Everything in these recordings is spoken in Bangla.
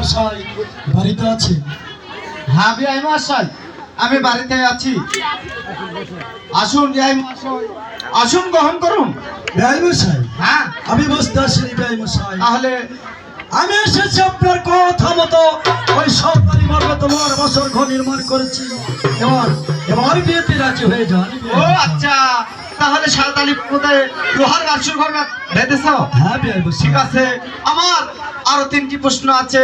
মশাই বাড়িতে আছে? হ্যাঁ বিআই মহাশয় আমি বাড়িতে আছি। আসুন বিআই মহাশয়। আসুন গ্রহণ করুন। ব্যয় মশাই হ্যাঁ। আমি বসতে আসিনি ব্যয় মশাই তাহলে আমি এসেছি আপনার কথা মতো। ওই সরকারি মর্মে তোমার বছর ঘর নির্মাণ করেছি। এবার এবার বিয়েতে রাজি হয়ে যান। ও আচ্ছা। তাহলে সাঁওতালি পুকুরে লোহার গাছুর ঘর বেঁধেছ? হ্যাঁ ঠিক আছে। আমার আরও তিনটি প্রশ্ন আছে।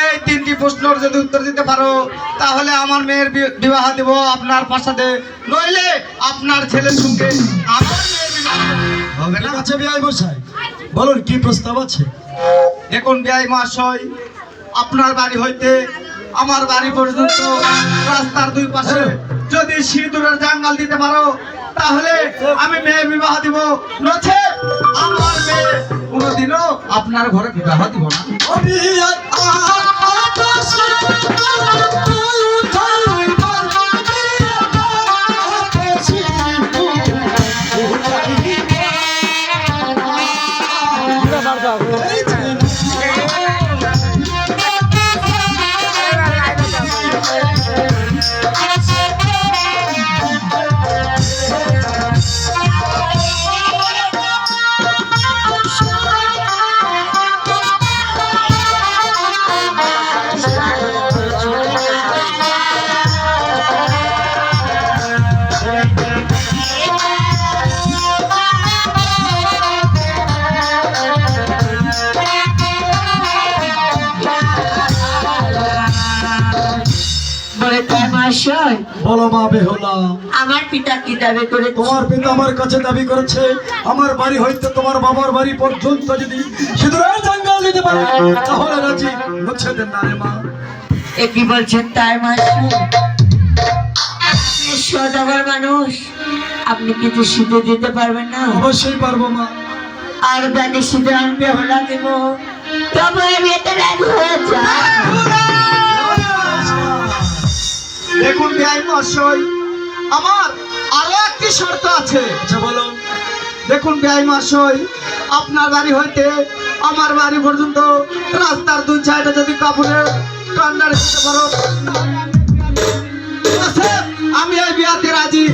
এই তিনটি প্রশ্নের যদি উত্তর দিতে পারো তাহলে আমার মেয়ের বি- বিবাহ দেব আপনার প্রাসাদে নইলে আপনার ছেলের সঙ্গে আমার মেয়ের বিবাহ হবে। না ঠিক আছে মশাই বলুন কি প্রস্তাব আছে? দেখুন বিআই মহাশয় আপনার বাড়ি হইতে আমার বাড়ি পর্যন্ত রাস্তার দুই পাশে যদি সিঁদুরের জাঙ্গাল দিতে পারো তাহলে আমি মেয়ে বিবাহ দিব। নচে আমার মেয়ে কোনোদিনও আপনার ঘরে বিবাহ দিব না। বলে তাই মহাশয় বলো মা বেহুলা। আমার পিতা কি দাবি করে তোমার পিতা আমার কাছে দাবি করেছে আমার বাড়ি হইতে তোমার বাবার বাড়ি পর্যন্ত যদি সিঁদুরের জঙ্গল দিতে পারে তাহলে রাজি। দেন না রে মা। এ কি বলছেন তাই মহাশয় সদাগর মানুষ আপনি কিছু শীতে দিতে পারবেন না? অবশ্যই পারব মা। আর ব্যাগে শীতে আনবে হলা দেবো। তবে আমি এতে রাজি হয়ে যাই। দেখুন বিআই মহাশয় আমার আরও একটি শর্ত আছে। আচ্ছা বলো। দেখুন বিআই মহাশয় আপনার বাড়ি হইতে আমার বাড়ি পর্যন্ত রাস্তার দুই সাইডে যদি কাপড়ের কান্ডার দিতে পারো। আমি এই বিয়াতে রাজি।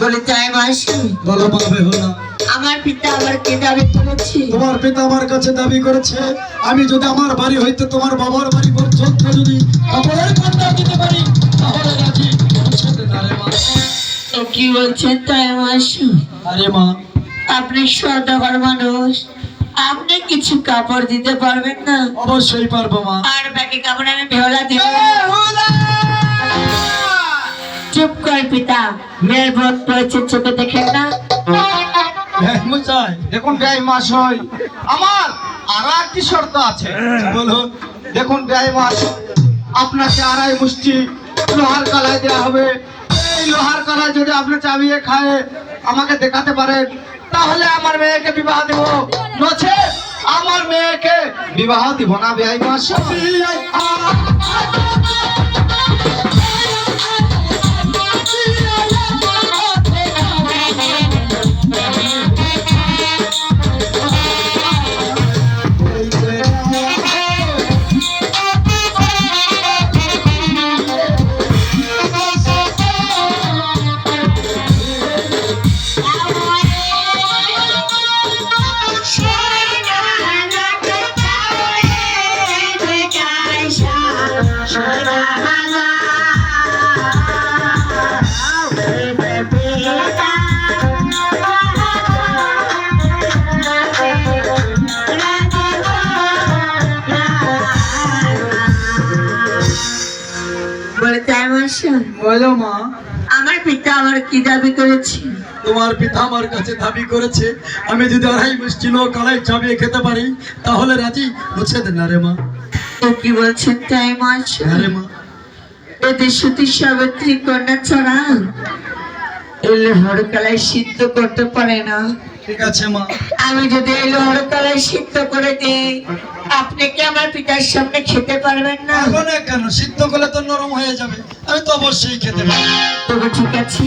বলে তাই মহাশয় বলো মা বেহুলা আমার পিতা আমার কি দাবি করেছে? তোমার পিতা আমার কাছে দাবি করেছে আমি যদি আমার বাড়ি হইতে তোমার বাবার বাড়ি পর্যন্ত যদি কাপড়ের দিতে পারি তাহলে রাজি কি বলছেন তাই মহাশয় আরে মা। আপনি সদাগর মানুষ আপনি কিছু কাপড় দিতে পারবেন না? অবশ্যই পারব মা। আর বাকি কাপড় আমি বেহলা দিব। মেয়ের বোধ পড়েছে চোখে দেখেন না? হ্যাঁ, দেখুন বিআই মহাশয় আমার আরও একটি শর্ত আছে। বলো দেখুন বিআই মহাশয় আপনাকে আড়াই মুষ্টি লোহার কালায় দেওয়া হবে। লোহার কালায় যদি আপনি চাবিয়ে খায় আমাকে দেখাতে পারেন। তাহলে আমার মেয়েকে বিবাহ দেব। আমার মেয়েকে বিবাহ দিব না বিআই মহাশয়। মা। পিতা কি তোমার পিতা আমার কাছে দাবি করেছে আমি যদি আড়াই মিষ্টি লোক আড়াই চাবিয়ে খেতে পারি তাহলে রাজি? মুছে দেন না রে মা। কি বলছেন তাই মশাই রে মা। এতে সতী সাবিত্রী কন্যা ছাড়া এই লোহর কালাই সিদ্ধ করতে পারে না। ঠিক আছে মা। আমি যদি এই লোহর কালাই সিদ্ধ করে দিই আপনি কি আমার পিতার সামনে খেতে পারবেন না? না কেন? সিদ্ধ করলে তো নরম হয়ে যাবে। আমি তো অবশ্যই খেতে পারব। তবে ঠিক আছে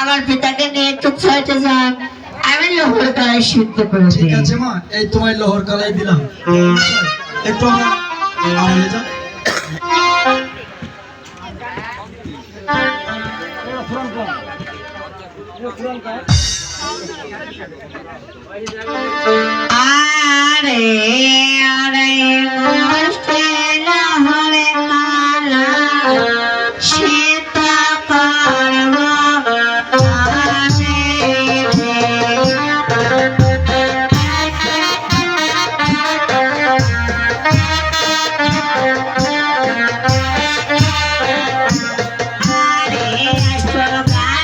আমার পিতাকে নিয়ে একটু ছয়টে যান। আমি লোহর কালাই সিদ্ধ করে ঠিক আছে মা। এই তোমায় লোহর কালাই দিলাম। একটু তাহলে যা আরে